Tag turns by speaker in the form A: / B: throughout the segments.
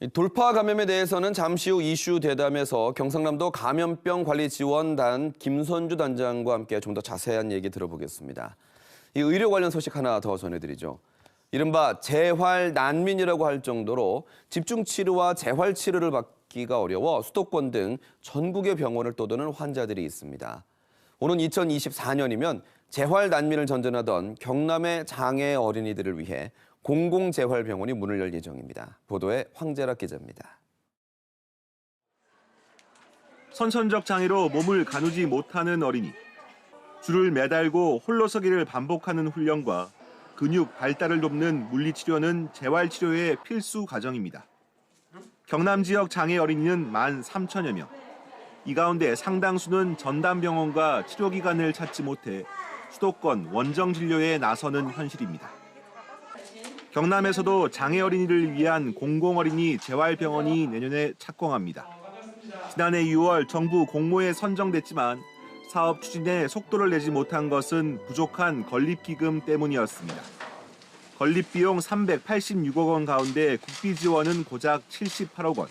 A: 이 돌파 감염에 대해서는 잠시 후 이슈 대담에서 경상남도 감염병 관리 지원단 김선주 단장과 함께 좀 더 자세한 얘기 들어보겠습니다. 이 의료 관련 소식 하나 더 전해드리죠. 이른바 재활 난민이라고 할 정도로 집중 치료와 재활 치료를 받기가 어려워 수도권 등 전국의 병원을 떠도는 환자들이 있습니다. 오는 2024년이면 재활 난민을 전전하던 경남의 장애 어린이들을 위해 공공재활병원이 문을 열 예정입니다. 보도에 황재락 기자입니다.
B: 선천적 장애로 몸을 가누지 못하는 어린이. 줄을 매달고 홀로 서기를 반복하는 훈련과 근육 발달을 돕는 물리치료는 재활치료의 필수 과정입니다. 경남 지역 장애 어린이는 만 3천여 명. 이 가운데 상당수는 전담병원과 치료기관을 찾지 못해 수도권 원정 진료에 나서는 현실입니다. 경남에서도 장애 어린이를 위한 공공어린이 재활병원이 내년에 착공합니다. 지난해 6월 정부 공모에 선정됐지만 사업 추진에 속도를 내지 못한 것은 부족한 건립기금 때문이었습니다. 건립 비용 386억 원 가운데 국비 지원은 고작 78억 원.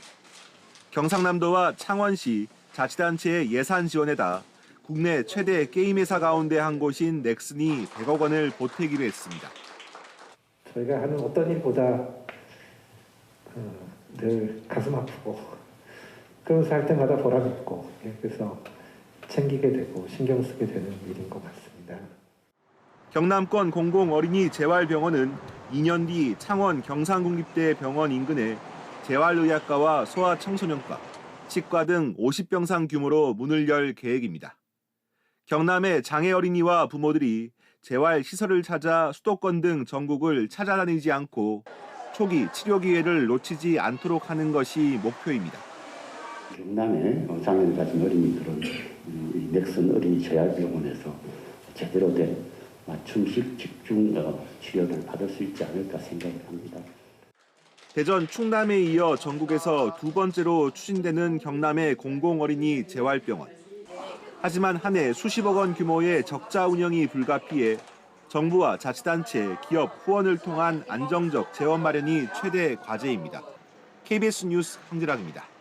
B: 경상남도와 창원시 자치단체의 예산 지원에다 국내 최대 게임 회사 가운데 한 곳인 넥슨이 100억 원을 보태기로 했습니다.
C: 저희가 하는 어떤 일보다 어, 늘 가슴 아프고 그러면서 할 때마다 보람 있고 예, 그래서 챙기게 되고 신경 쓰게 되는 일인 것 같습니다.
B: 경남권 공공어린이 재활병원은 2년 뒤 창원 경상국립대 병원 인근에 재활의학과와 소아청소년과, 치과 등 50병상 규모로 문을 열 계획입니다. 경남의 장애 어린이와 부모들이 재활 시설을 찾아 수도권 등 전국을 찾아다니지 않고 초기 치료 기회를 놓치지 않도록 하는 것이 목표입니다.
D: 경남의 장애를 가진 어린이들은 이 넥슨 어린이 재활병원에서 제대로 된 맞춤식 집중 어, 치료를 받을 수 있지 않을까 생각을 합니다.
B: 대전 충남에 이어 전국에서 두 번째로 추진되는 경남의 공공어린이 재활병원. 하지만 한 해 수십억 원 규모의 적자 운영이 불가피해 정부와 자치단체, 기업 후원을 통한 안정적 재원 마련이 최대 과제입니다. KBS 뉴스 황지락입니다.